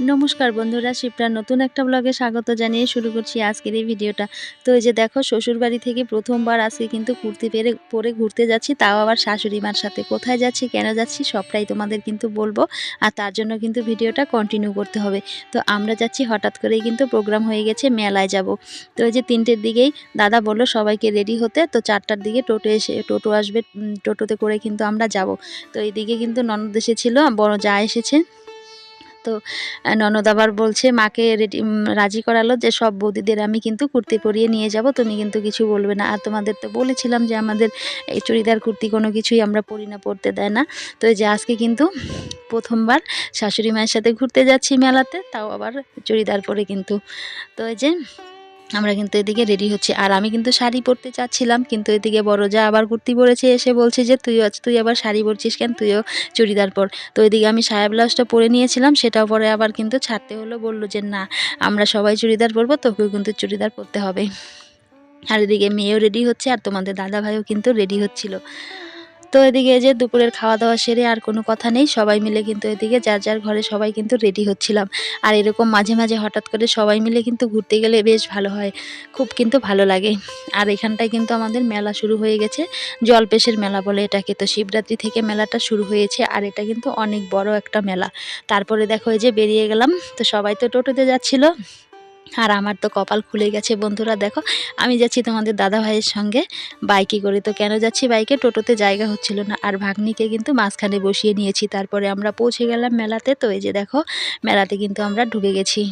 নমস্কার বন্ধুরা, শিপ্রার নতুন একটা ব্লগে স্বাগত জানিয়ে শুরু করছি আজকের এই ভিডিওটা। তো এই যে দেখো শ্বশুর বাড়ি থেকে প্রথমবার আজকে কিন্তু কুর্তি পেরে, পরে ঘুরতে যাচ্ছি, তাও আবার শাশুড়ি মার সাথে। কোথায় যাচ্ছি, কেন যাচ্ছি, সবটাই তোমাদের কিন্তু বলব। আর তার জন্য কিন্তু ভিডিওটা কন্টিনিউ করতে হবে। তো আমরা যাচ্ছি, হঠাৎ করেই কিন্তু প্রোগ্রাম হয়ে গেছে, মেলায় যাব। তো এই যে তিনটের দিকেই দাদা বলল, সবাইকে রেডি হতে। তো চারটার দিকে টোটো এসে, টোটো আসবে টোটোতে করে কিন্তু আমরা যাব। তো এইদিকে কিন্তু ননদ এসেছিল, বড় যা এসেছে। তো ননদ আবার বলছে, মাকে রেডি রাজি করালো যে সব বৌদিদের আমি কিন্তু কুর্তি পরিয়ে নিয়ে যাব, তুমি কিন্তু কিছু বলবে না। আর তোমাদের তো বলেছিলাম যে আমাদের এই চুড়িদার, কুর্তি কোনো কিছুই আমরা পরি না, পরতে দেয় না। তো যে আজকে কিন্তু প্রথমবার শাশুড়ি মায়ের সাথে ঘুরতে যাচ্ছি মেলাতে, তাও আবার চুড়িদার পরে কিন্তু। তো এই যে আমরা কিন্তু এদিকে রেডি হচ্ছি। আর আমি কিন্তু শাড়ি পরতে চাচ্ছিলাম, কিন্তু এদিকে বড় যা আবার কুর্তি পরেছে, এসে বলছে যে তুই তুই আবার শাড়ি পরছিস কেন? তুইও চুড়িদার পর। তো এদিকে আমি সায়া ব্লাউজটা পরে নিয়েছিলাম, সেটাও পরে আবার কিন্তু ছাড়তে হলো, বলল যে, না, আমরা সবাই চুড়িদার পরবো, তোকেও কিন্তু চুড়িদার পরতে হবে। আর এদিকে মেয়েও রেডি হচ্ছে, আর তোমাদের দাদা ভাইও কিন্তু রেডি হচ্ছিল। তো এদিকে যে দুপুরের খাওয়া দাওয়া সেরে আর কোনো কথা নেই। সবাই মিলে কিন্তু এদিকে যার যার ঘরে সবাই কিন্তু রেডি হচ্ছিলাম। আর এরকম মাঝে মাঝে হঠাৎ করে সবাই মিলে কিন্তু ঘুরতে গেলে বেশ ভালো হয়। খুব কিন্তু ভালো লাগে। আর এখানটায় কিন্তু আমাদের মেলা শুরু হয়ে গেছে। জলপেশের মেলা বলে এটাকে। তো শিবরাত্রি থেকে মেলাটা শুরু হয়েছে। আর এটা কিন্তু অনেক বড় একটা মেলা। তারপরে দেখো এই যে বেরিয়ে গেলাম। তো সবাই তো টোটোতে যাচ্ছিল। আর আমার তো কপাল খুলে গেছে। বন্ধুরা, দেখো, আমি যাচ্ছি তোমাদের দাদা ভাইয়ের সঙ্গে। বাইকে করে তো কেন যাচ্ছি? বাইকে টোটোতে জায়গা হচ্ছিল না। আর ভাগ্নিকে কিন্তু মাঝখানে বসিয়ে নিয়েছি। তারপরে আমরা পৌঁছে গেলাম মেলাতে। তো এই যে দেখো, মেলাতে কিন্তু আমরা ঢুকে গেছি।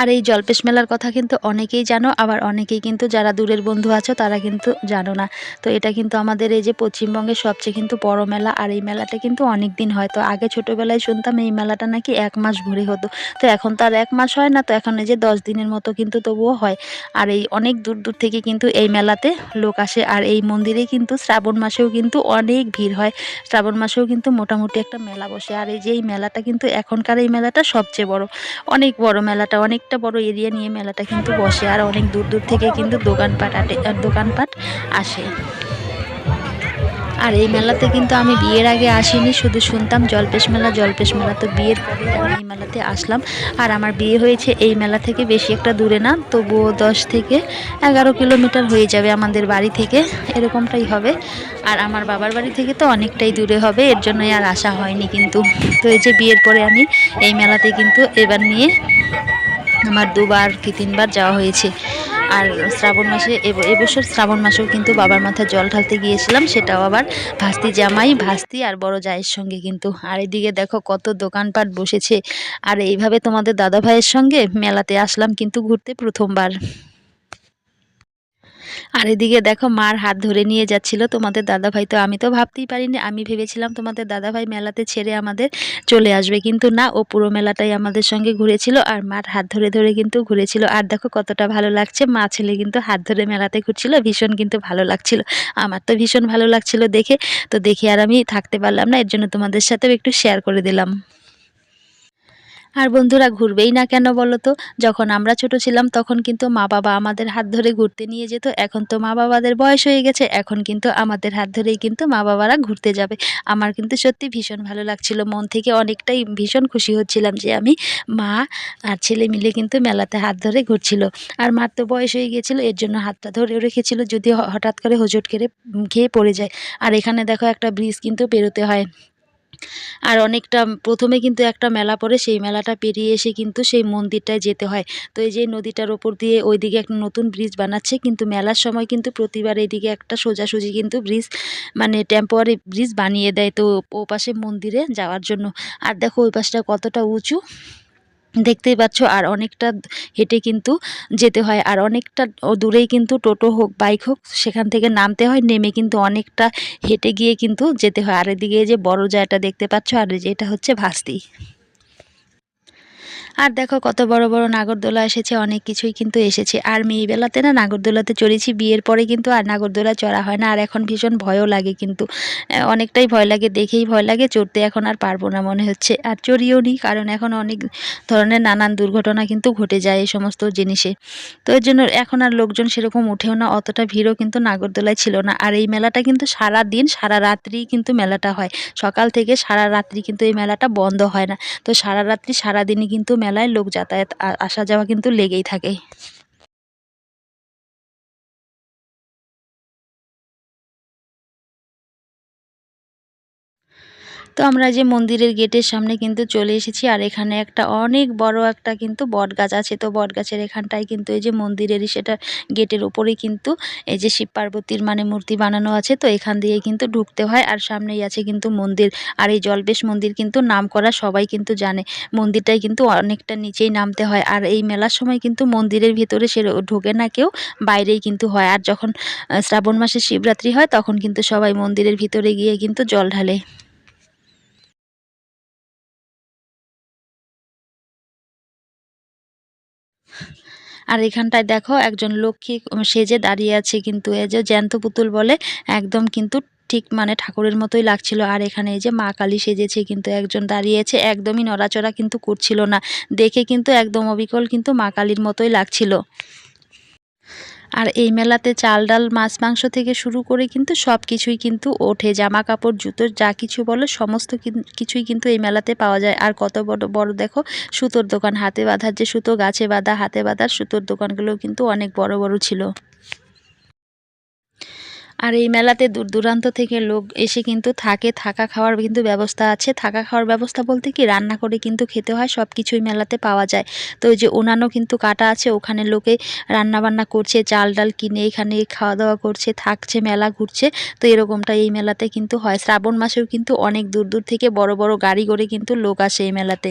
আর এই জলপেশ মেলার কথা কিন্তু অনেকেই জানো, আবার অনেকেই কিন্তু যারা দূরের বন্ধু আছো তারা কিন্তু জানো না। তো এটা কিন্তু আমাদের এই যে পশ্চিমবঙ্গের সবচেয়ে কিন্তু বড় মেলা, আর এই মেলাটা কিন্তু অনেক দিন হয়। তো আগে ছোটোবেলায় শুনতাম এই মেলাটা নাকি এক মাস ভরে হতো। তো এখন তো আর এক মাস হয় না, তো এখন এই যে দশ দিনের মতো কিন্তু তবুও হয়। আর এই অনেক দূর দূর থেকে কিন্তু এই মেলাতে লোক আসে, আর এই মন্দিরে কিন্তু শ্রাবণ মাসেও কিন্তু অনেক ভিড় হয়। শ্রাবণ মাসেও কিন্তু মোটামুটি একটা মেলা বসে, আর এই যে এই মেলাটা কিন্তু এখনকার এই মেলাটা সবচেয়ে বড়। অনেক বড় মেলাটা অনেকটা বড় এরিয়া নিয়ে মেলাটা কিন্তু বসে আর অনেক দূর দূর থেকে কিন্তু দোকানপাট আটে দোকানপাট আসে। আর এই মেলাতে কিন্তু আমি বিয়ের আগে আসিনি, শুধু শুনতাম জলপেশ মেলা জলপেশ মেলা তো বিয়ের পরে আমি এই মেলাতে আসলাম। আর আমার বিয়ে হয়েছে এই মেলা থেকে বেশি একটা দূরে না, তবুও দশ থেকে এগারো কিলোমিটার হয়ে যাবে আমাদের বাড়ি থেকে, এরকমটাই হবে। আর আমার বাবার বাড়ি থেকে তো অনেকটাই দূরে হবে, এর জন্যই আর আসা হয়নি কিন্তু। তো এই যে বিয়ের পরে আমি এই মেলাতে কিন্তু এবার নিয়ে আমার দুবার কি তিনবার যাওয়া হয়েছে। আর শ্রাবণ মাসে এব- এবছর শ্রাবণ মাসেও কিন্তু বাবার মাথায় জল ঢালতে গিয়েছিলাম, সেটাও আবার ভাস্তি জামাই, ভাস্তি আর বড় জায়ের সঙ্গে কিন্তু। আর এদিকে দেখো কত দোকানপাট বসেছে। আর এইভাবে তোমাদের দাদা ভাইয়ের সঙ্গে মেলাতে আসলাম কিন্তু ঘুরতে প্রথমবার। আর এদিকে দেখো মার হাত ধরে নিয়ে যাচ্ছিল তোমাদের দাদা ভাই তো আমি তো ভাবতেই পারিনি, আমি ভেবেছিলাম তোমাদের দাদা ভাই মেলাতে ছেড়ে আমাদের চলে আসবে। কিন্তু না, ও পুরো মেলাটাই আমাদের সঙ্গে ঘুরেছিল আর মার হাত ধরে ধরে কিন্তু ঘুরেছিল। আর দেখো কতটা ভালো লাগছে, মা ছেলে কিন্তু হাত ধরে মেলাতে ঘুরছিল, ভীষণ কিন্তু ভালো লাগছিল। আমার তো ভীষণ ভালো লাগছিল দেখে। তো দেখে আর আমি থাকতে পারলাম না, এর জন্য তোমাদের সাথেও একটু শেয়ার করে দিলাম। আর বন্ধুরা ঘুরবেই না কেন বলো তো যখন আমরা ছোট ছিলাম, তখন কিন্তু মা বাবা আমাদের হাত ধরে ঘুরতে নিয়ে যেত। এখন তো মা বাবাদের বয়স হয়ে গেছে, এখন কিন্তু আমাদের হাত ধরেই কিন্তু মা বাবারা ঘুরতে যাবে। আমার কিন্তু সত্যি ভীষণ ভালো লাগছিল, মন থেকে অনেকটাই ভীষণ খুশি হচ্ছিলাম যে আমি মা আর ছেলে মিলে কিন্তু মেলাতে হাত ধরে ঘুরছিল। আর মার তো বয়স হয়ে গেছিল, এর জন্য হাতটা ধরেও রেখেছিল, যদি হঠাৎ করে হোঁচট খেয়ে খেয়ে পড়ে যায়। আর এখানে দেখো একটা ব্রিজ কিন্তু পেরোতে হয়। আর অনেকটা প্রথমে কিন্তু একটা মেলা পরে সেই মেলাটা পেরিয়ে এসে কিন্তু সেই মন্দিরটায় যেতে হয়। তো এই যে নদীটার ওপর দিয়ে ওইদিকে একটা নতুন ব্রিজ বানাচ্ছে, কিন্তু মেলার সময় কিন্তু প্রতিবার এইদিকে একটা সোজাসুজি কিন্তু ব্রিজ মানে টেম্পোয়ারি ব্রিজ বানিয়ে দেয় তো ও পাশে মন্দিরে যাওয়ার জন্য। আর দেখো ওই পাশটা কতটা উঁচু। দেখতেই পাচ্ছ, আর অনেকটা হেঁটে কিন্তু যেতে হয়। আর অনেকটা দূরেই কিন্তু টোটো হোক, বাইক হোক, সেখান থেকে নামতে হয়, নেমে কিন্তু অনেকটা হেঁটে গিয়ে কিন্তু যেতে হয়। আর এদিকে যে বড় জায়গাটা দেখতে পাচ্ছ, আর যেটা হচ্ছে ভাস্তি। আর দেখো কত বড় বড় নাগরদোলা এসেছে, অনেক কিছুই কিন্তু এসেছে। আর মেয়েবেলাতে না নাগরদোলাতে চড়েছি, বিয়ের পরে কিন্তু আর নাগরদোলা চড়া হয় না। আর এখন ভীষণ ভয়ও লাগে কিন্তু। অনেকটাই ভয় লাগে, দেখেই ভয় লাগে, চড়তে এখন আর পারব না মনে হচ্ছে। আর চড়িও নি, কারণ এখন অনেক ধরনের নানান দুর্ঘটনা কিন্তু ঘটে যায় এই সমস্ত জিনিসে। তো এর জন্য এখন আর লোকজন সেরকম উঠেও না, অতটা ভিড়ও কিন্তু নাগরদোলায় ছিল না। আর এই মেলাটা কিন্তু সারা দিন, সারা রাত্রি কিন্তু মেলাটা হয়। সকাল থেকে সারা রাত্রি কিন্তু এই মেলাটা বন্ধ হয় না। তো সারা রাত্রি সারাদিনই কিন্তু মেলায় লোক যাতায়াত আসা যাওয়া কিন্তু লেগেই থাকে। তো আমরা যে মন্দিরের গেটের সামনে কিন্তু চলে এসেছি, আর এখানে একটা অনেক বড় একটা কিন্তু বট গাছ আছে। তো বট গাছের এখানটায় কিন্তু এই যে মন্দিরেরই সেটা গেটের ওপরেই কিন্তু এই যে শিব পার্বতীর মানে মূর্তি বানানো আছে, তো এখান দিয়ে কিন্তু ঢুকতে হয়। আর সামনেই আছে কিন্তু মন্দির, আর এই জলবেশ মন্দির কিন্তু নাম করা সবাই কিন্তু জানে। মন্দিরটাই কিন্তু অনেকটা নিচেই নামতে হয়, আর এই মেলার সময় কিন্তু মন্দিরের ভিতরে সে ঢোকে না কেউ, বাইরেই কিন্তু হয়। আর যখন শ্রাবণ মাসে শিবরাত্রি হয়, তখন কিন্তু সবাই মন্দিরের ভিতরে গিয়ে কিন্তু জল ঢালে। আর এখানটায় দেখো একজন লক্ষ্মী সেজে দাঁড়িয়ে আছে, কিন্তু এই যে জ্যান্ত পুতুল বলে একদম কিন্তু ঠিক মানে ঠাকুরের মতোই লাগছিল। আর এখানে এই যে মা কালী সেজেছে, কিন্তু একজন দাঁড়িয়েছে একদমই নড়াচড়া কিন্তু করছিল না। দেখে কিন্তু একদম অবিকল কিন্তু মা কালীর মতোই লাগছিল। আর এই মেলাতে চাল ডাল, মাছ, মাংস থেকে শুরু করে কিন্তু সব কিছুই কিন্তু ওঠে। জামা কাপড় জুতো যা কিছু বলো, সমস্ত কিছুই কিন্তু এই মেলাতে পাওয়া যায়। আর কত বড় বড় দেখো, সুতোর দোকান। হাতে বাঁধার যে সুতো, গাছে বাঁধা, হাতে বাঁধার সুতোর দোকানগুলোও কিন্তু অনেক বড় বড় ছিল। আর এই মেলাতে দূর দূরান্ত থেকে লোক এসে কিন্তু থাকে, থাকা খাওয়ার কিন্তু ব্যবস্থা আছে। থাকা খাওয়ার ব্যবস্থা বলতে কি, রান্না করে কিন্তু খেতে হয় সব কিছুই মেলাতে পাওয়া যায়। তো যে ওনানো কিন্তু কাটা আছে, ওখানে লোকে রান্না বান্না করছে, চাল ডাল কিনে এখানে খাওয়া দাওয়া করছে, থাকছে, মেলা ঘুরছে। তো এরকমটা এই মেলাতে কিন্তু হয়। শ্রাবণ মাসেও কিন্তু অনেক দূর দূর থেকে বড় বড় গাড়ি করে কিন্তু লোক আসে এই মেলাতে।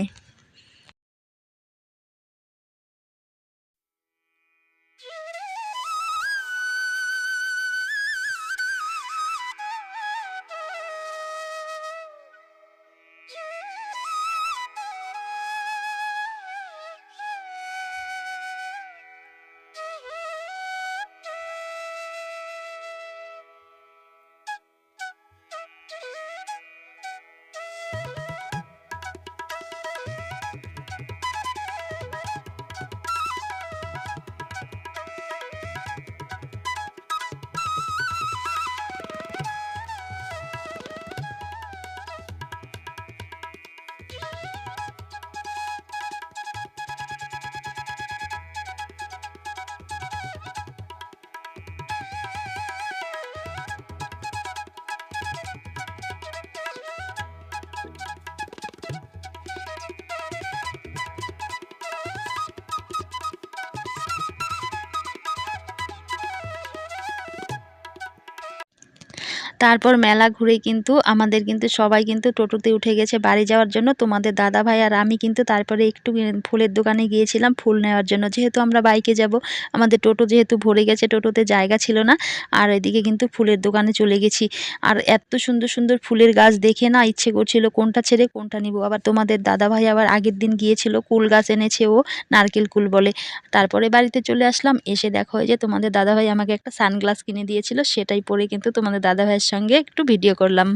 তারপর মেলা ঘুরে কিন্তু আমাদের কিন্তু সবাই কিন্তু টোটোতে উঠে গেছে বাড়ি যাওয়ার জন্য। তোমাদের দাদা ভাই আর আমি কিন্তু তারপরে একটু ফুলের দোকানে গিয়েছিলাম ফুল নেওয়ার জন্য। যেহেতু আমরা বাইকে যাব, আমাদের টোটো যেহেতু ভরে গেছে, টোটোতে জায়গা ছিল না, আর এদিকে কিন্তু ফুলের দোকানে চলে গেছি। আর এত সুন্দর সুন্দর ফুলের গাছ দেখে না ইচ্ছে করছিল কোনটা ছেড়ে কোনটা নিব। আবার তোমাদের দাদা ভাই আবার আগের দিন গিয়েছিল, কুল গাছ এনেছে ও, নারকেল কুল বলে। তারপরে বাড়িতে চলে আসলাম, এসে দেখো যে তোমাদের দাদা ভাই আমাকে একটা সানগ্লাস কিনে দিয়েছিল, সেটাই পরে কিন্তু তোমাদের দাদা ভাইয়ের সঙ্গে একটু ভিডিও করলাম।